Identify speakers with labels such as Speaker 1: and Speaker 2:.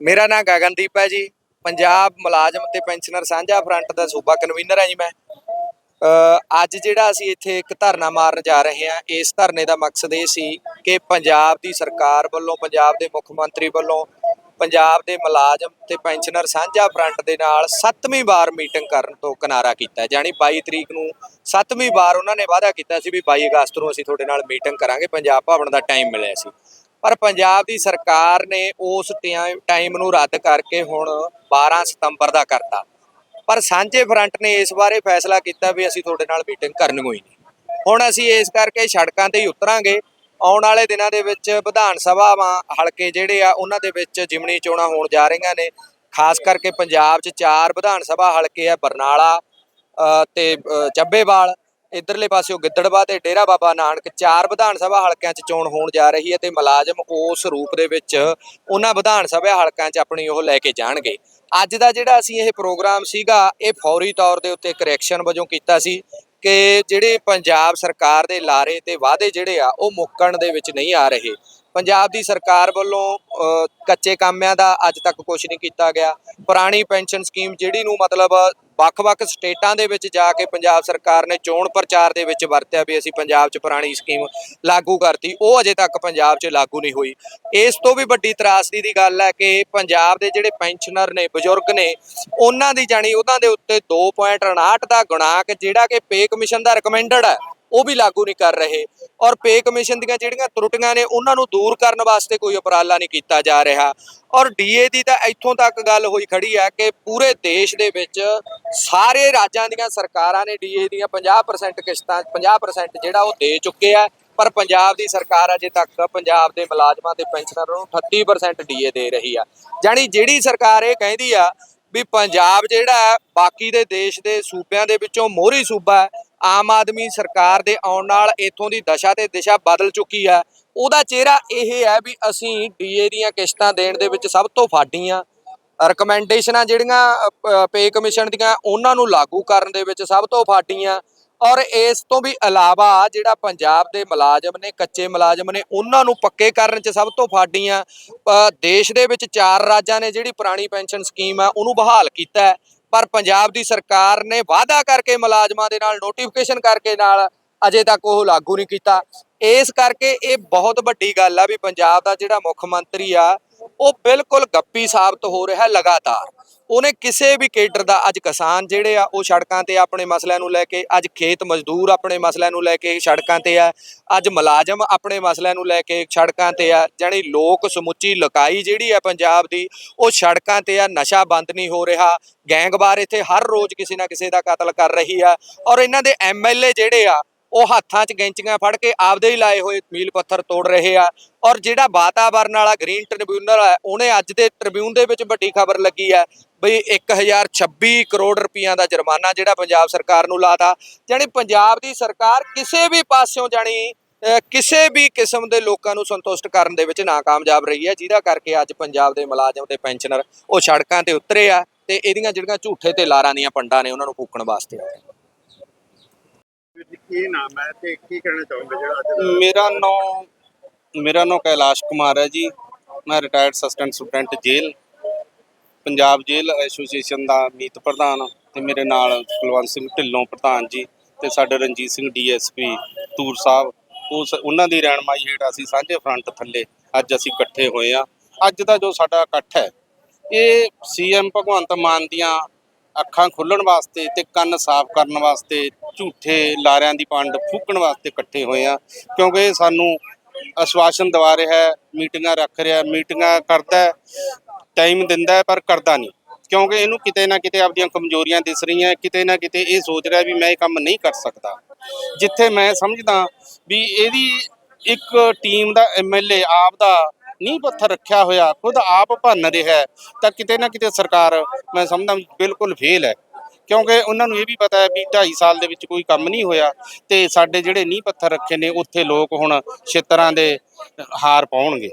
Speaker 1: ਮੇਰਾ ਨਾਮ ਗਗਨਦੀਪ ਹੈ ਜੀ। ਪੰਜਾਬ ਮੁਲਾਜ਼ਮ ਤੇ ਪੈਨਸ਼ਨਰ ਸਾਂਝਾ ਫਰੰਟ ਦਾ ਸੂਬਾ ਕਨਵੀਨਰ ਹਾਂ ਜੀ ਮੈਂ। ਅੱਜ ਜਿਹੜਾ ਅਸੀਂ ਇੱਥੇ ਇੱਕ ਧਰਨਾ ਮਾਰਨ ਜਾ ਰਹੇ ਹਾਂ, ਇਸ ਧਰਨੇ ਦਾ ਮਕਸਦ ਇਹ ਸੀ ਕਿ ਪੰਜਾਬ ਦੀ ਸਰਕਾਰ ਵੱਲੋਂ, ਪੰਜਾਬ ਦੇ ਮੁੱਖ ਮੰਤਰੀ ਵੱਲੋਂ, ਪੰਜਾਬ ਦੇ ਮੁਲਾਜ਼ਮ ਤੇ ਪੈਨਸ਼ਨਰ ਸਾਂਝਾ ਫਰੰਟ ਦੇ ਨਾਲ ਸੱਤਵੀਂ ਵਾਰ ਮੀਟਿੰਗ ਕਰਨ ਤੋਂ ਕਿਨਾਰਾ ਕੀਤਾ। ਹੈ। ਜਾਣੀ 22 ਤਰੀਕ ਨੂੰ ਸੱਤਵੀਂ ਵਾਰ ਉਹਨਾਂ ਨੇ ਵਾਅਦਾ ਕੀਤਾ ਸੀ ਵੀ 22 ਅਗਸਤ ਨੂੰ ਅਸੀਂ ਤੁਹਾਡੇ ਨਾਲ ਮੀਟਿੰਗ ਕਰਾਂਗੇ, ਪੰਜਾਬ ਭਵਨ ਦਾ ਟਾਈਮ ਮਿਲਿਆ ਸੀ। ਪਰ ਪੰਜਾਬ ਦੀ ਸਰਕਾਰ ਨੇ ਉਸ ਟਾਈਮ ਨੂੰ ਰੱਦ ਕਰਕੇ ਹੁਣ 12 ਸਤੰਬਰ ਦਾ ਕਰਤਾ। ਪਰ ਸਾਂਝੇ ਫਰੰਟ ਨੇ ਇਸ ਬਾਰੇ ਫੈਸਲਾ ਕੀਤਾ ਵੀ ਅਸੀਂ ਤੁਹਾਡੇ ਨਾਲ ਮੀਟਿੰਗ ਕਰਨੀ ਹੋਈ ਨਹੀਂ। ਹੁਣ ਅਸੀਂ ਇਸ ਕਰਕੇ ਸੜਕਾਂ ਤੇ ਹੀ ਉਤਰਾਂਗੇ। ਆਉਣ ਵਾਲੇ ਦਿਨਾਂ ਦੇ ਵਿੱਚ ਵਿਧਾਨ ਸਭਾਵਾਂ ਹਲਕੇ ਜਿਹੜੇ ਆ ਉਹਨਾਂ ਦੇ ਵਿੱਚ ਜਿਮਣੀ ਚੋਣਾਂ ਹੋਣ ਜਾ ਰਹੀਆਂ ਨੇ। ਖਾਸ ਕਰਕੇ ਪੰਜਾਬ 'ਚ ਚਾਰ ਵਿਧਾਨ ਸਭਾ ਹਲਕੇ ਆ ਬਰਨਾਲਾ ਅ, ਤੇ ਚੱਬੇਵਾਲ। ਇਧਰਲੇ ਪਾਸਿਓ ਗਿੱਦੜਵਾ ਤੇ ਡੇਰਾ ਬਾਬਾ ਨਾਨਕ ਚਾਰ ਵਿਧਾਨ ਸਭਾ ਹਲਕਿਆਂ 'ਚ ਚੋਣ ਹੋਣ ਜਾ ਰਹੀ ਹੈ ਤੇ ਮੁਲਾਜ਼ਮ ਉਸ ਰੂਪ ਦੇ ਵਿੱਚ ਉਹਨਾਂ ਵਿਧਾਨ ਸਭਾ ਹਲਕਿਆਂ 'ਚ ਆਪਣੀ ਉਹ ਲੈ ਕੇ ਜਾਣਗੇ। ਅੱਜ ਦਾ ਜਿਹੜਾ ਅਸੀਂ ਇਹ ਪ੍ਰੋਗਰਾਮ ਸੀਗਾ, ਇਹ ਫੌਰੀ ਤੌਰ ਦੇ ਉੱਤੇ ਕਰੈਕਸ਼ਨ ਵਜੋਂ ਕੀਤਾ ਸੀ ਕਿ ਜਿਹੜੇ ਪੰਜਾਬ ਸਰਕਾਰ ਦੇ ਲਾਰੇ ਤੇ ਵਾਅਦੇ ਜਿਹੜੇ ਆ, ਉਹ ਮੁੱਕਣ ਦੇ ਵਿੱਚ ਨਹੀਂ ਆ ਰਹੇ। ਪੰਜਾਬ ਦੀ ਸਰਕਾਰ ਵੱਲੋਂ ਕੱਚੇ ਕਾਮਿਆਂ ਦਾ ਅੱਜ ਤੱਕ ਕੁਝ ਨਹੀਂ ਕੀਤਾ ਗਿਆ। ਪੁਰਾਣੀ ਪੈਨਸ਼ਨ ਸਕੀਮ ਜਿਹੜੀ ਨੂੰ ਮਤਲਬ ਵੱਖ-ਵੱਖ ਸਟੇਟਾਂ ਦੇ ਵਿੱਚ ਜਾ ਕੇ ਪੰਜਾਬ ਸਰਕਾਰ ਨੇ ਚੋਣ ਪ੍ਰਚਾਰ ਦੇ ਵਿੱਚ ਵਰਤਿਆ ਵੀ ਅਸੀਂ ਪੰਜਾਬ 'ਚ ਪੁਰਾਣੀ ਸਕੀਮ ਲਾਗੂ ਕਰਤੀ, ਉਹ ਅਜੇ ਤੱਕ ਪੰਜਾਬ 'ਚ ਲਾਗੂ ਨਹੀਂ ਹੋਈ। ਇਸ ਤੋਂ ਵੀ ਵੱਡੀ ਤਰਾਸਦੀ ਦੀ ਗੱਲ ਹੈ ਕਿ ਪੰਜਾਬ ਦੇ ਜਿਹੜੇ ਪੈਨਸ਼ਨਰ ਨੇ, ਬਜ਼ੁਰਗ ਨੇ, ਉਹਨਾਂ ਦੀ ਜਾਣੀ ਉਹਨਾਂ ਦੇ ਉੱਤੇ 2.59 ਦਾ ਗੁਣਾਕ, ਜਿਹੜਾ ਕਿ ਪੇ ਕਮਿਸ਼ਨ ਦਾ ਰეკਮੈਂਡਡ ਹੈ। ਉਹ ਵੀ ਲਾਗੂ ਨਹੀਂ ਕਰ ਰਹੇ। ਔਰ ਪੇ ਕਮਿਸ਼ਨ ਦੀਆਂ ਜਿਹੜੀਆਂ ਤਰੁੱਟੀਆਂ ਨੇ, ਉਹਨਾਂ ਨੂੰ ਦੂਰ ਕਰਨ ਵਾਸਤੇ ਕੋਈ ਉਪਰਾਲਾ ਨਹੀਂ ਕੀਤਾ ਜਾ ਰਿਹਾ। ਔਰ ਡੀਏ ਦੀ ਤਾਂ ਇੱਥੋਂ ਤੱਕ ਗੱਲ ਹੋਈ ਖੜੀ ਹੈ ਕਿ ਪੂਰੇ ਦੇਸ਼ ਦੇ ਵਿੱਚ ਸਾਰੇ ਰਾਜਾਂ ਦੀਆਂ ਸਰਕਾਰਾਂ ਨੇ ਡੀਏ ਦੀਆਂ 50% ਕਿਸ਼ਤਾਂ 50% ਜਿਹੜਾ ਉਹ ਦੇ ਚੁੱਕੇ ਆ। ਪਰ ਪੰਜਾਬ ਦੀ ਸਰਕਾਰ ਅਜੇ ਤੱਕ ਪੰਜਾਬ ਦੇ ਮੁਲਾਜ਼ਮਾਂ ਤੇ ਪੈਨਸ਼ਨਰਾਂ ਨੂੰ 38% ਡੀਏ ਦੇ ਰਹੀ ਆ। ਜਾਣੀ ਜਿਹੜੀ ਸਰਕਾਰ ਇਹ ਕਹਿੰਦੀ ਆ ਵੀ ਪੰਜਾਬ ਜਿਹੜਾ ਬਾਕੀ ਦੇ ਦੇਸ਼ ਦੇ ਸੂਬਿਆਂ ਦੇ ਵਿੱਚੋਂ ਮੋਹਰੀ ਸੂਬਾ ਹੈ ਆਮ ਆਦਮੀ ਸਰਕਾਰ ਦੇ ਆਉਣ ਨਾਲ ਇਥੋਂ ਦੀ ਦਸ਼ਾ ਤੇ ਦਿਸ਼ਾ ਬਦਲ ਚੁੱਕੀ ਹੈ। ਉਹਦਾ ਚਿਹਰਾ ਇਹ ਹੈ ਵੀ ਅਸੀਂ ਡੀਏ ਦੀਆਂ ਕਿਸ਼ਤਾਂ ਦੇਣ ਦੇ ਵਿੱਚ ਸਭ ਤੋਂ ਫਾਡੀਆਂ। ਰეკਮੈਂਡੇਸ਼ਨਾਂ ਜਿਹੜੀਆਂ ਪੇ ਕਮਿਸ਼ਨ ਦੀਆਂ ਉਹਨਾਂ ਨੂੰ ਲਾਗੂ ਕਰਨ ਦੇ ਵਿੱਚ ਸਭ ਤੋਂ ਫਾਡੀਆਂ। ਔਰ ਇਸ ਤੋਂ ਵੀ ਇਲਾਵਾ ਜਿਹੜਾ ਪੰਜਾਬ ਦੇ ਮੁਲਾਜ਼ਮ ਨੇ ਕੱਚੇ ਮੁਲਾਜ਼ਮ ਨੇ ਉਹਨਾਂ ਨੂੰ ਪੱਕੇ ਕਰਨ 'ਚ ਸਭ ਤੋਂ ਫਾਡੀਆਂ ਅ, ਦੇਸ਼ ਦੇ ਵਿੱਚ ਚਾਰ ਰਾਜਾਂ ਨੇ ਜਿਹੜੀ ਪੁਰਾਣੀ ਪੈਨਸ਼ਨ ਸਕੀਮ ਆ ਉਹਨੂੰ ਬਹਾਲ ਕੀਤਾ ਪਰ ਪੰਜਾਬ ਦੀ ਸਰਕਾਰ ਨੇ ਵਾਅਦਾ ਕਰਕੇ ਮੁਲਾਜ਼ਮਾਂ ਦੇ ਨਾਲ ਨੋਟੀਫਿਕੇਸ਼ਨ ਕਰਕੇ ਨਾਲ ਅਜੇ ਤੱਕ ਉਹ ਲਾਗੂ ਨਹੀਂ ਕੀਤਾ। ਇਸ ਕਰਕੇ ਇਹ ਬਹੁਤ ਵੱਡੀ ਗੱਲ ਆ ਵੀ ਪੰਜਾਬ ਦਾ ਜਿਹੜਾ ਮੁੱਖ ਮੰਤਰੀ ਆ, ਉਹ ਬਿਲਕੁਲ ਗੱਪੀ ਸਾਬਤ ਹੋ ਰਿਹਾ ਲਗਾਤਾਰ। ਉਹਨੇ ਕਿਸੇ ਵੀ ਕੇਡਰ ਦਾ ਅੱਜ ਕਿਸਾਨ ਜਿਹੜੇ ਆ, ਉਹ ਸੜਕਾਂ ਤੇ ਆਪਣੇ ਮਸਲਿਆਂ ਨੂੰ ਲੈ ਕੇ, ਅੱਜ ਖੇਤ ਮਜ਼ਦੂਰ ਆਪਣੇ ਮਸਲਿਆਂ ਨੂੰ ਲੈ ਕੇ ਸੜਕਾਂ ਤੇ ਆ, ਅੱਜ ਮੁਲਾਜ਼ਮ ਆਪਣੇ ਮਸਲਿਆਂ ਨੂੰ ਲੈ ਕੇ ਸੜਕਾਂ ਤੇ ਆ, ਜਾਣੀ ਲੋਕ ਸਮੁੱਚੀ ਲੁਕਾਈ ਜਿਹੜੀ ਆ ਪੰਜਾਬ ਦੀ, ਉਹ ਸੜਕਾਂ ਤੇ ਆ, ਨਸ਼ਾ ਬੰਦ ਨਹੀਂ ਹੋ ਰਿਹਾ, ਗੈਂਗਵਾਰ ਇੱਥੇ ਹਰ ਰੋਜ਼ ਕਿਸੇ ਨਾ ਕਿਸੇ ਦਾ ਕਤਲ ਕਰ ਰਹੀ ਆ, ਔਰ ਇਹਨਾਂ ਦੇ ਐਮਐਲਏ ਜਿਹੜੇ ਆ ਉਹ ਹੱਥਾਂ 'ਚ ਗੈਂਚੀਆਂ ਫੜ ਕੇ ਆਪਦੇ ਹੀ ਲਾਏ ਹੋਏ ਮੀਲ ਪੱਥਰ ਤੋੜ ਰਹੇ ਆ। ਔਰ ਜਿਹੜਾ ਵਾਤਾਵਰਨ ਵਾਲਾ ਗ੍ਰੀਨ ਟ੍ਰਿਬਿਊਨਲ ਹੈ ਉਹਨੇ ਅੱਜ ਦੇ ਟ੍ਰਿਬਿਊਨ ਦੇ ਵਿੱਚ ਵੱਡੀ ਖਬਰ ਲੱਗੀ ਹੈ ਬਈ 1026 ਕਰੋੜ ਰੁਪਈਆ ਦਾ ਜੁਰਮਾਨਾ ਜਿਹੜਾ ਪੰਜਾਬ ਸਰਕਾਰ ਨੂੰ ਲਾਤਾ। ਜਾਣੀ ਪੰਜਾਬ ਦੀ ਸਰਕਾਰ ਕਿਸੇ ਵੀ ਪਾਸਿਓਂ ਜਾਣੀ ਕਿਸੇ ਵੀ ਕਿਸਮ ਦੇ ਲੋਕਾਂ ਨੂੰ ਸੰਤੁਸ਼ਟ ਕਰਨ ਦੇ ਵਿੱਚ ਨਾਕਾਮਯਾਬ ਰਹੀ ਹੈ। ਜਿਹਦਾ ਕਰਕੇ ਅੱਜ ਪੰਜਾਬ ਦੇ ਮੁਲਾਜ਼ਮ ਤੇ ਪੈਨਸ਼ਨਰ ਉਹ ਸੜਕਾਂ ਤੇ ਉਤਰੇ ਆ ਤੇ ਇਹਦੀਆਂ ਜਿਹੜੀਆਂ ਝੂਠੇ ਤੇ ਲਾਰਾਂ ਦੀਆਂ ਪੰਡਾਂ ਨੇ, ਉਹਨਾਂ ਨੂੰ ਫੂਕਣ ਵਾਸਤੇ ਆਏ
Speaker 2: ਕੀ ਨਾਮ ਹੈ ਤੇ ਕੀ ਕਹਿਣਾ ਚਾਹੋਗੇ ਜਿਹੜਾ ਅੱਜ
Speaker 3: ਮੇਰਾ ਨਾਮ ਮੇਰਾ ਨਾਮ ਕੈਲਾਸ਼ ਕੁਮਾਰ ਹੈ ਜੀ। ਮੈਂ ਰਿਟਾਇਰਡ ਅਸਿਸਟੈਂਟ ਸੁਪਰਡੈਂਟ ਜੇਲ੍ਹ, ਪੰਜਾਬ ਜੇਲ੍ਹ ਐਸੋਸੀਏਸ਼ਨ ਦਾ ਮੀਤ ਪ੍ਰਧਾਨ ਤੇ ਮੇਰੇ ਨਾਲ ਕੁਲਵੰਤ ਸਿੰਘ ਢਿੱਲੋਂ ਪ੍ਰਧਾਨ ਜੀ ਤੇ ਸਾਡੇ ਰਣਜੀਤ ਸਿੰਘ ਡੀਐਸਪੀ ਤੂਰ ਸਾਹਿਬ ਉਸ ਉਹਨਾਂ ਦੀ ਰਹਿਨਮਾਈ ਹੇਠ ਅਸੀਂ ਸਾਂਝੇ ਫਰੰਟ ਥੱਲੇ ਅੱਜ ਅਸੀਂ ਇਕੱਠੇ ਹੋਏ ਆ ਅੱਜ ਦਾ ਜੋ ਸਾਡਾ ਇਕੱਠ ਹੈ, ਇਹ ਸੀਐਮ ਭਗਵੰਤ ਮਾਨ ਦੀਆਂ ਅੱਖਾਂ ਖੁੱਲਣ ਵਾਸਤੇ ਤੇ ਕੰਨ ਸਾਫ਼ ਕਰਨ ਵਾਸਤੇ, ਝੂਠੇ ਲਾਰਿਆਂ ਦੀ ਪੰਡ ਫੂਕਣ ਵਾਸਤੇ ਇਕੱਠੇ ਹੋਏ ਆ ਕਿਉਂਕਿ ਇਹ ਸਾਨੂੰ ਅਸ਼ਵਾਸਨ ਦਵਾ ਰਿਹਾ ਹੈ, ਮੀਟਿੰਗਾਂ ਰੱਖ ਰਿਹਾ ਮੀਟਿੰਗਾਂ ਕਰਦਾ ਟਾਈਮ ਦਿੰਦਾ ਪਰ ਕਰਦਾ ਨਹੀਂ। ਕਿਉਂਕਿ ਇਹਨੂੰ ਕਿਤੇ ਨਾ ਕਿਤੇ ਆਪਦੀਆਂ ਕਮਜ਼ੋਰੀਆਂ ਦਿਸ ਰਹੀਆਂ, ਕਿਤੇ ਨਾ ਕਿਤੇ ਇਹ ਸੋਚ ਰਿਹਾ ਵੀ ਮੈਂ ਇਹ ਕੰਮ ਨਹੀਂ ਕਰ ਸਕਦਾ। ਜਿੱਥੇ ਮੈਂ ਸਮਝਦਾ ਵੀ ਇਹਦੀ ਇੱਕ ਟੀਮ ਦਾ ਐਮਐਲਏ ਆਪ ਦਾ ਨੀਂਹ ਪੱਥਰ ਰੱਖਿਆ ਹੋਇਆ, ਖੁਦ ਆਪ ਭੰਨ ਰਿਹਾ ਤਾਂ ਕਿਤੇ ਨਾ ਕਿਤੇ ਸਰਕਾਰ, ਮੈਂ ਸਮਝਦਾ ਬਿਲਕੁਲ ਫੇਲ ਹੈ। ਕਿਉਂਕਿ ਉਹਨਾਂ ਨੂੰ ਇਹ ਵੀ ਪਤਾ ਹੈ ਵੀ 2.5 ਸਾਲ ਦੇ ਵਿੱਚ ਕੋਈ ਕੰਮ ਨਹੀਂ ਹੋਇਆ, ਤੇ ਸਾਡੇ ਜਿਹੜੇ ਨੀਂਹ ਪੱਥਰ ਰੱਖੇ ਨੇ, ਉੱਥੇ ਲੋਕ ਹੁਣ ਛੇਤਰਾਂ ਦੇ ਹਾਰ ਪਾਉਣਗੇ।